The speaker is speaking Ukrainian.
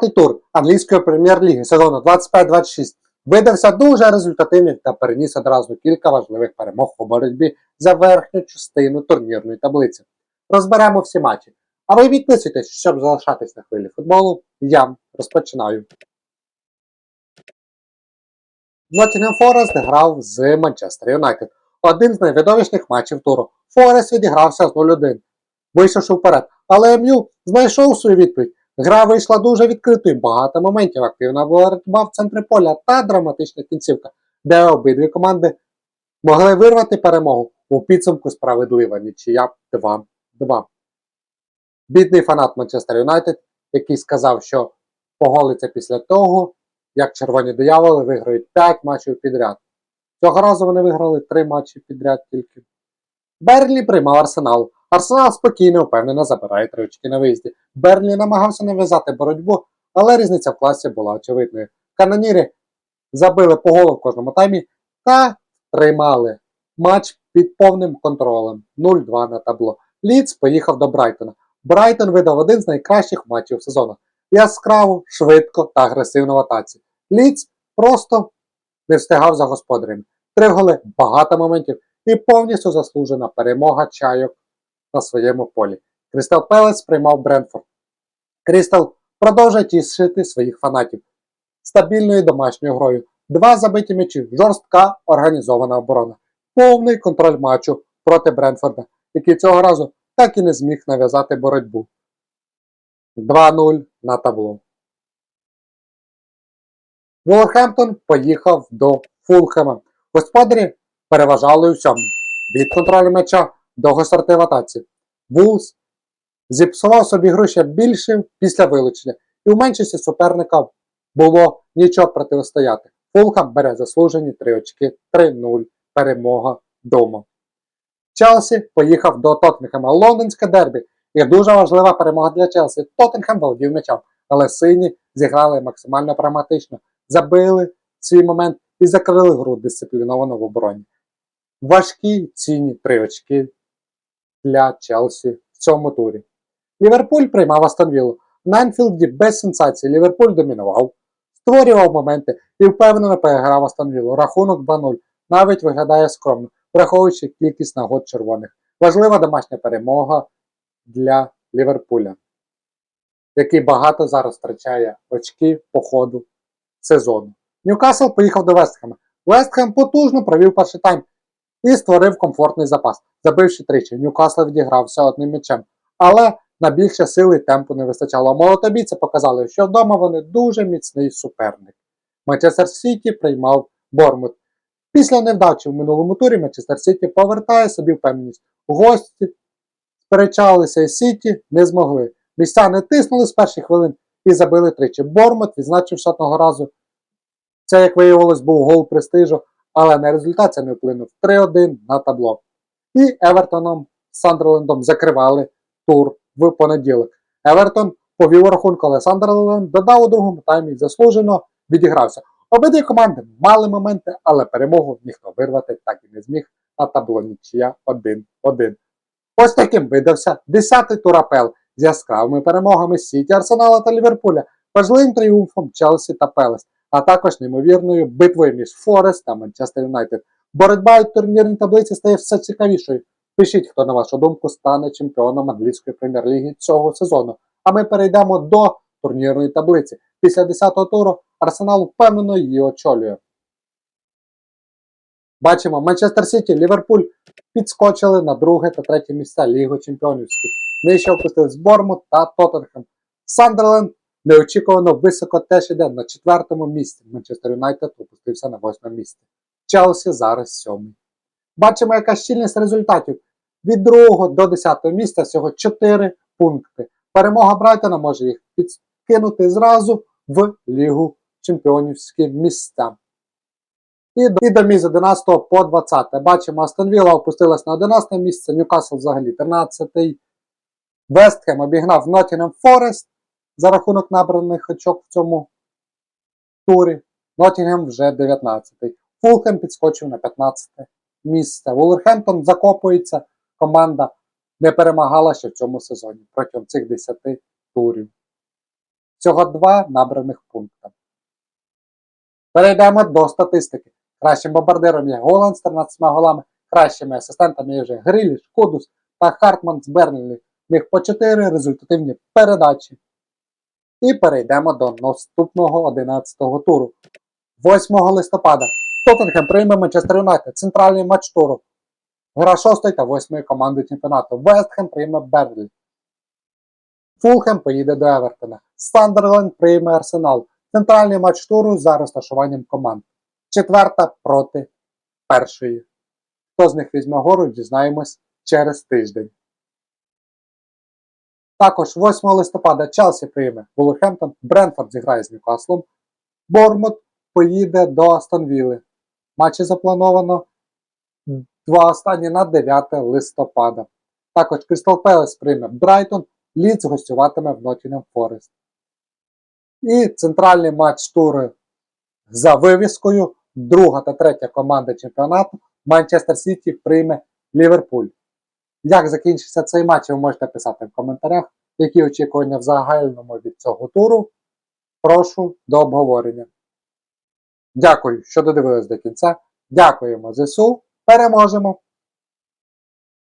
Тур англійської прем'єр-ліги сезону 25-26 видався дуже результативним та переніс одразу кілька важливих перемог у боротьбі за верхню частину турнірної таблиці. Розберемо всі матчі. А ви підписуйтесь, щоб залишатись на хвилі футболу. Я розпочинаю. Ноттінгем Форест грав з Манчестер Юнайтед. Один з найвидовищних матчів туру. Форест відігрався з 0-1, вийшовши вперед. Але МЮ знайшов свою відповідь. Гра вийшла дуже відкритою, багато моментів, активна боротьба в центрі поля та драматична кінцівка, де обидві команди могли вирвати перемогу у підсумку справедлива нічия 2-2. Бідний фанат Манчестер Юнайтед, який сказав, що поголиться після того, як червоні дияволи виграють 5 матчів підряд. Цього разу вони виграли 3 матчі підряд тільки. Берлі приймав Арсенал. Арсенал спокійно, впевнено забирає три очки на виїзді. Берлі намагався нав'язати боротьбу, але різниця в класі була очевидною. Каноніри забили по голу в кожному таймі та тримали матч під повним контролем 0-2 на табло. Ліц поїхав до Брайтона. Брайтон видав один з найкращих матчів сезону. Яскраво, швидко та агресивно в атаці. Ліц просто не встигав за господарями. Три голи, багато моментів і повністю заслужена перемога чайок на своєму полі. Крістал Пелес приймав Бренфорд. Крістал продовжує тішити своїх фанатів стабільною домашньою грою. Два забиті м'ячі, жорстка організована оборона, повний контроль матчу проти Бренфорда, який цього разу так і не зміг нав'язати боротьбу. 2-0 на табло. Вулверхемптон поїхав до Фулхема. Господарі переважали у всьому. Від контролю м'яча до гостроти в атаці. Вулс зіпсував собі гру ще більше після вилучення, і у меншості суперника було нічого протистояти. Фулхам бере заслужені 3 очки 3-0 перемога вдома. Челсі поїхав до Тоттенхема. Лондонське дербі і дуже важлива перемога для Челсі. Тоттенхем володів м'ячем, але сині зіграли максимально прагматично, забили свій момент і закрили гру дисципліновано в обороні. Важкі цінні 3 очки для Челсі в цьому турі. Ліверпуль приймав Астонвіллу. На Енфілді без сенсації Ліверпуль домінував, створював моменти і впевнено переграв Астонвіллу. Рахунок 2-0 навіть виглядає скромно, враховуючи кількість нагод червоних. Важлива домашня перемога для Ліверпуля, який багато зараз втрачає очки по ходу сезону. Ньюкасл поїхав до Вестхема. Вестхем потужно провів перший тайм і створив комфортний запас, забивши тричі. Ньюкасл відігрався одним м'ячем. Але на більше сили темпу не вистачало. Молотобійці показали, що вдома вони дуже міцний суперник. Манчестер Сіті приймав Бормут. Після невдачі в минулому турі Манчестер Сіті повертає собі впевненість. Гості сперечалися із Сіті, не змогли. Містяни тиснули з перших хвилин і забили тричі. Бормут відзначився одного разу. Це, як виявилось, був гол престижу, але на результат це не вплинув 3-1 на табло. І Евертоном з Сандерлендом закривали тур в понеділок. Евертон повів рахунку, але Сандерленд додав у другому таймі заслужено відігрався. Обидві команди мали моменти, але перемогу ніхто вирвати так і не зміг на табло нічия 1-1. Ось таким видався 10-й тур АПЛ з яскравими перемогами Сіті, Арсенала та Ліверпуля, важливим тріумфом Челсі та Пелес, а також неймовірною битвою між Форест та Манчестер Юнайтед. Боротьба у турнірній таблиці стає все цікавішою. Пишіть, хто, на вашу думку, стане чемпіоном англійської прем'єр-ліги цього сезону. А ми перейдемо до турнірної таблиці. Після 10-го туру Арсенал впевнено її очолює. Бачимо, Манчестер Сіті, Ліверпуль підскочили на друге та третє місця Ліги Чемпіонівських. Нижче опустились Бормут та Тоттенхем. Сандерленд неочікувано високо теж іде на четвертому місці. Манчестер Юнайтед опустився на восьме місце. Челсі зараз сьомий. Бачимо, яка щільність результатів. Від 2 до 10 місця всього 4 пункти. Перемога Брайтона може їх підкинути зразу в Лігу Чемпіонівські місця. І до, і до місць 11 по 20. Бачимо, Астон Вілла опустилась на 11 місце, Ньюкасл взагалі 13. Вестхем обігнав Ноттінгем Форест за рахунок набраних очок в цьому турі. Ноттінгем вже 19-й. Фулхем підскочив на 15 місце. Вулверхемптон закопується. Команда не перемагала ще в цьому сезоні протягом цих 10 турів. Всього два набраних пункти. Перейдемо до статистики. Кращим бомбардиром є Голланд з 13 голами, кращими асистентами є вже Гриліш, Кудус та Хартман з Бернлі. В них по 4 результативні передачі. І перейдемо до наступного 11-го туру. 8 листопада Тоттенхем прийме Манчестер Юнайтед, центральний матч туру. Гра 6 та 8 команди чемпіонату. Вестхем прийме Берлі. Фулхем поїде до Евертона. Сандерленд прийме Арсенал. Центральний матч туру за розташуванням команд. Четверта проти першої. Хто з них візьме гору, дізнаємось через тиждень. Також 8 листопада Челсі прийме Вулверхемптон, Бренфорд зіграє з Ньюкаслом, Бормут поїде до Астон Вілли. Матчі заплановано два останні на 9 листопада. Також Крістал Пелес прийме Брайтон, Лідс гостюватиме в Ноттінгем Форест. І центральний матч туру за вивіскою. Друга та третя команда чемпіонату Манчестер Сіті прийме Ліверпуль. Як закінчиться цей матч, ви можете писати в коментарях, які очікування в загальному від цього туру. Прошу до обговорення. Дякую, що додивились до кінця. Дякуємо ЗСУ. Переможемо!